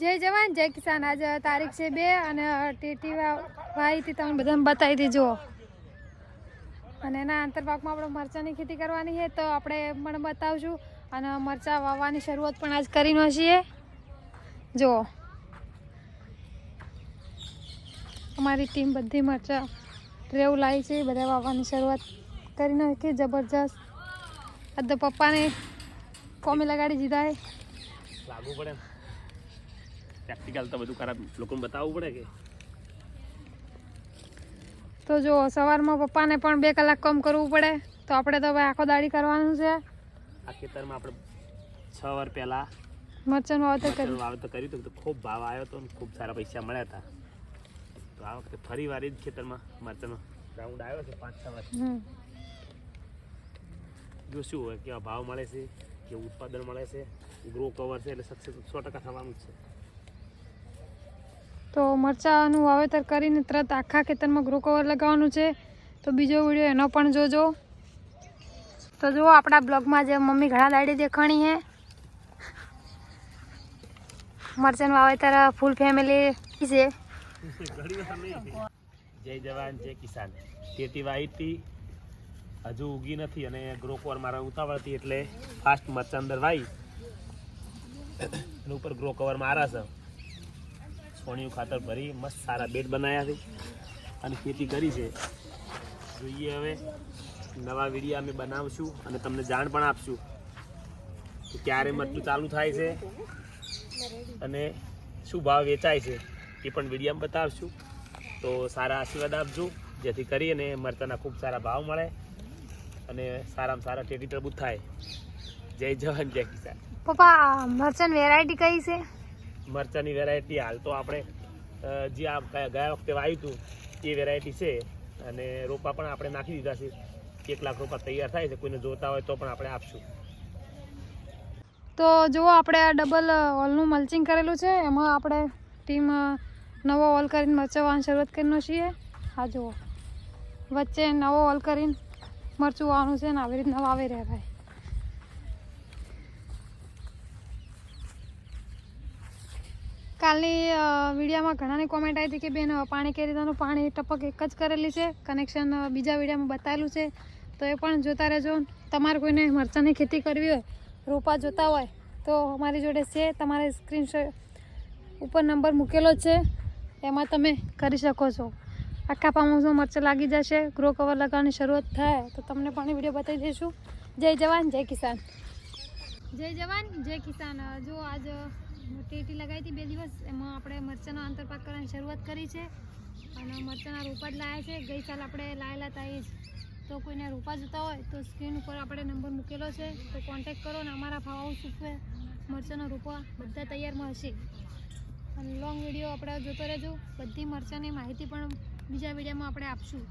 જય જવાન, જય કિસાન. આજે તારીખ છે બે અને ટીટી વાહીથી તમે બધાને બતાવી દેજો અને એના અંતરભાગમાં આપણે મરચાંની ખેતી કરવાની છે, તો આપણે પણ બતાવશું. અને મરચાં વાવવાની શરૂઆત પણ આજ કરીને છીએ. જુઓ. અમારી ટીમ બધી મરચાં રેવું લાવી છે, બધા વાવવાની શરૂઆત કરી નાખી. જબરજસ્ત. આ તો પપ્પાને કોમી લગાડી દીધા છે. લાગવું પડે પ્રેક્ટિકલ તો બધું ખરાબ લોકોને બતાવવું પડે કે? તો જો સવારમાં પપ્પાને પણ બે કલાક કામ કરવું પડે તો આપણે તો ભાઈ આખો દાડી કરવાનું છે. આ ખેતરમાં આપણે છ વાર પહેલાં મરચાંનું વાવેતર કર્યું. વાવેતર કર્યું તો ખૂબ ભાવ આવ્યો હતો ખૂબ સારા પૈસા મળ્યા હતા. તો આ વખતે ફરી વાર જ ખેતરમાં મરચાંનો રાઉન્ડ આવ્યો છે પાંચ છ વર્ષ હમ. જો શું હોય કેવા ભાવ મળે છે કેવું ઉત્પાદન મળે છે ગ્રો કવર છે એટલે સક્સેસ સો ટકા થવાનું જ છે. તો મરચાંનું વાવેતર કરીને તરત આખા ખેતરમાં ગ્રો કવર લગાવવાનું છે. તો બીજો વીડિયો એનો પણ જોજો. તો જુઓ આપણા બ્લોગમાં જે મમ્મી ઘણા દાડી દેખાણી છે. મરચાંનું વાવેતર ફૂલ ફેમિલી છે. જય જવાન, જય કિસાન. ખેતી વાઈતી હજુ ઉગી નથી અને ગ્રો કવર મારા ઉતાવળ હતી એટલે ફાસ્ટ મરચાં અંદર વાઈ ઉપર ગ્રો કવર મારા છે. છોણિયું ખાતર ભરી મસ્ત સારા બેડ બનાવ્યા છે. અને ખેતી કરી છે. જોઈએ હવે નવા વિડીયા અમે બનાવશું અને તમને જાણ પણ આપશું કે ક્યારે મરચું ચાલુ થાય છે અને શું ભાવ વેચાય છે એ પણ વિડીયોમાં બતાવશું. તો સારા આશીર્વાદ આપજો. જેથી કરીને મરચાંના ખૂબ સારા ભાવ મળે અને સારામાં સારા ટેટી ટરબૂચ થાય. જય જવાન, જય કિસાન. પપ્પા મરચાં વેરાયટી કઈ છે? મરચાંની વેરાયટી હાલ તો આપણે જે આ ગયા વખતે વાવ્યું હતું, એ વેરાયટી છે. અને રોપા પણ આપણે નાખી દીધા છે. એક લાખ રોપા તૈયાર થાય છે. કોઈને જોતા હોય તો પણ આપણે આપશું. તો જુઓ આપણે આ ડબલ હોલનું મલ્ચિંગ કરેલું છે. એમાં આપણે ટીમ નવો હોલ કરીને મરચાં વાવવાની શરૂઆત કરીને છીએ. હા જુઓ. વચ્ચે નવો હોલ કરીને મરચું વાવવાનું છે ને આવી રીતના વાવી રહ્યા ભાઈ. કાલની વિડીયોમાં ઘણાની કોમેન્ટ આવી હતી કે બેન પાણી કેરી રીતનું પાણી ટપક એક જ કરેલી છે. કનેક્શન બીજા વિડીયામાં બતાવેલું છે. તો એ પણ જોતા રહેજો. તમારે કોઈને મરચાંની ખેતી કરવી હોય, રોપા જોતા હોય, તો અમારી જોડે છે. તમારે સ્ક્રીન ઉપર નંબર મૂકેલો છે. એમાં તમે કરી શકો છો. આખા પામોસમાં મરચાં લાગી જશે ગ્રો કવર લગાવવાની શરૂઆત થાય, તો તમને પણ વીડિયો બતાવી દઈશું. જય જવાન, જય કિસાન. જય જવાન, જય કિસાન. જો આજ ટેટી લગાવી હતી બે દિવસ. એમાં આપણે મરચાંનો આંતરપાક કરવાની શરૂઆત કરી છે. અને મરચાંના રોપા જ લાયા છે. ગઈ સાલ આપણે લાયેલા હતા એ જ. તો કોઈને રોપા જોતા હોય તો સ્ક્રીન ઉપર આપણે નંબર મૂકેલો છે. તો કોન્ટેક કરો ને અમારા ફાવ હાઉસ ઉપર મરચાંના રોપા બધા તૈયારમાં હશે અને લોંગ વીડિયો આપણે જોતો રહેજો. બધી મરચાંની માહિતી પણ બીજા વિડીયોમાં આપણે આપશું.